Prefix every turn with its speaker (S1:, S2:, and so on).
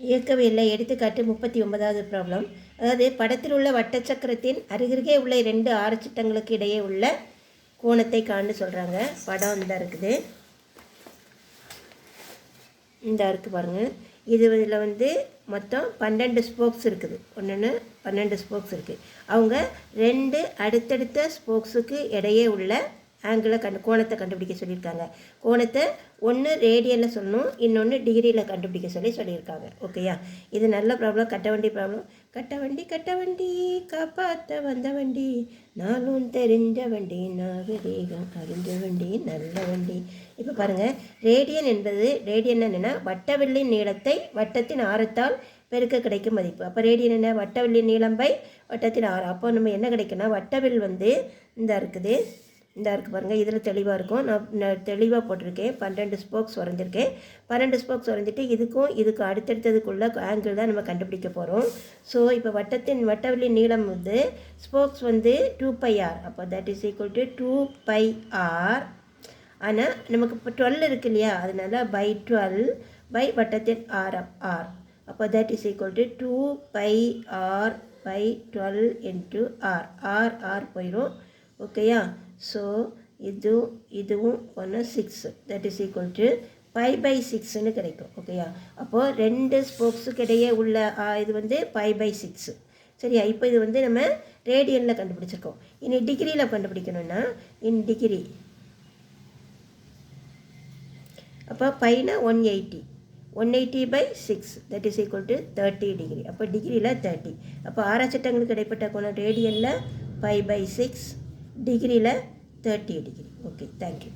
S1: இயக்கவியல்ல எடுத்துக்காட்டு முப்பத்தி ஒன்பதாவது ப்ராப்ளம் அதாவது படத்தில் உள்ள வட்டச்சக்கரத்தின் அருகருகே உள்ள இரண்டு ஆரச்சட்டங்களுக்கு இடையே உள்ள கோணத்தை காண்டு சொல்கிறாங்க படம் இந்த இருக்குது. இந்த இருக்குது பாருங்கள் இது இதில் வந்து மொத்தம் பன்னெண்டு ஸ்போக்ஸ் இருக்குது. ஒன்று பன்னெண்டு ஸ்போக்ஸ் இருக்குது அவங்க ரெண்டு அடுத்தடுத்த ஸ்போக்ஸுக்கு இடையே உள்ள ஆங்கிளை கண்டு கோணத்தை கண்டுபிடிக்க சொல்லியிருக்காங்க. கோணத்தை ஒன்று ரேடியனில் சொல்லணும் இன்னொன்று டிகிரியில் கண்டுபிடிக்க சொல்லி சொல்லியிருக்காங்க. ஓகேயா இது நல்ல ப்ராப்ளம் கட்ட வண்டி ப்ராப்ளம் கட்ட வண்டி கட்ட வண்டி காப்பாற்ற வந்த வண்டி நானும் தெரிஞ்ச வண்டி நாகரீகம் அறிஞ்ச வண்டி நல்ல வண்டி. இப்போ பாருங்கள் ரேடியன் என்பது ரேடியன் என்னென்னா வட்டவில்லின் நீளத்தை வட்டத்தின் ஆரத்தால் பெருக்க கிடைக்கும் மதிப்பு. அப்போ ரேடியன் என்ன? வட்டவில்லின் நீளம் பை வட்டத்தின் ஆறு அப்போ நம்ம என்ன கிடைக்குன்னா வட்டவில் வந்து இந்த இருக்குது இந்த இருக்குது பாருங்கள் இதில் தெளிவாக இருக்கும். நான் நான் தெளிவாக போட்டிருக்கேன். பன்னெண்டு ஸ்போக்ஸ் வரைஞ்சிருக்கேன். பன்னெண்டு ஸ்போக்ஸ் வரைஞ்சிட்டு இதுக்கும் இதுக்கு அடுத்தடுத்ததுக்குள்ள ஆங்கிள் தான் நம்ம கண்டுபிடிக்க போகிறோம் ஸோ இப்போ வட்டத்தின் வட்டவெளி நீளம் வந்து ஸ்போக்ஸ் வந்து டூ பை ஆர் அப்போ that is equal to two pi r ஆனால் நமக்கு இப்போ டுவெல் இருக்கு இல்லையா? அதனால பை டுவெல் பை வட்டத்தின் ஆரம் ஆர் அப்போ that is equal to two pi r by twelve into r r r போயிடும் ஓகேயா ஸோ இதுவும் இதுவும் ஒன்று six that is equal to pi by சிக்ஸ்னு கிடைக்கும். ஓகேயா அப்போது ரெண்டு ஸ்போக்ஸுக்கு இடையே உள்ள இது வந்து பை பை சிக்ஸு சரியா? இப்போ இது வந்து நம்ம ரேடியனில் கண்டுபிடிச்சிருக்கோம். இனி டிகிரியில் கண்டுபிடிக்கணும்னா இன் டிகிரி அப்போ பைனா one eighty one eighty by six that is equal to thirty degree அப்போ டிகிரியில் தேர்ட்டி அப்போ ஆராய்ச்சட்டங்களுக்கு இடைப்பட்ட கோணம் ரேடியனில் பை பை சிக்ஸ் டிகிரியில் thirty degree okay thank you